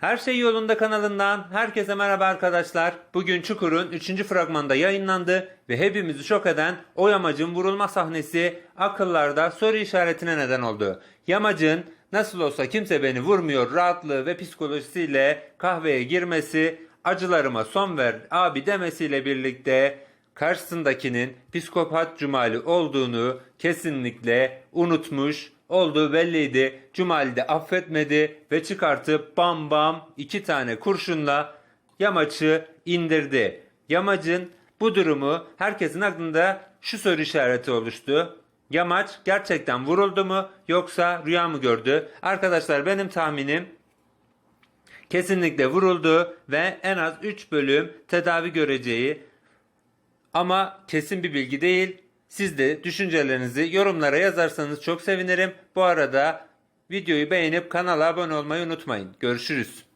Her Şey Yolunda kanalından herkese merhaba arkadaşlar. Bugün Çukur'un 3. fragmanda yayınlandı ve hepimizi şok eden o yamacın vurulma sahnesi akıllarda soru işaretine neden oldu. Yamacın nasıl olsa kimse beni vurmuyor rahatlığı ve psikolojisiyle kahveye girmesi, acılarıma son ver abi demesiyle birlikte karşısındakinin psikopat Cumali olduğunu kesinlikle unutmuş olduğu belliydi. Cumali de affetmedi ve çıkartıp bam bam iki tane kurşunla yamaçı indirdi. Yamacın bu durumu herkesin aklında şu soru işareti oluştu. Yamaç gerçekten vuruldu mu yoksa rüya mı gördü? Arkadaşlar benim tahminim kesinlikle vuruldu ve en az 3 bölüm tedavi göreceği ama kesin bir bilgi değil. Siz de düşüncelerinizi yorumlara yazarsanız çok sevinirim. Bu arada videoyu beğenip kanala abone olmayı unutmayın. Görüşürüz.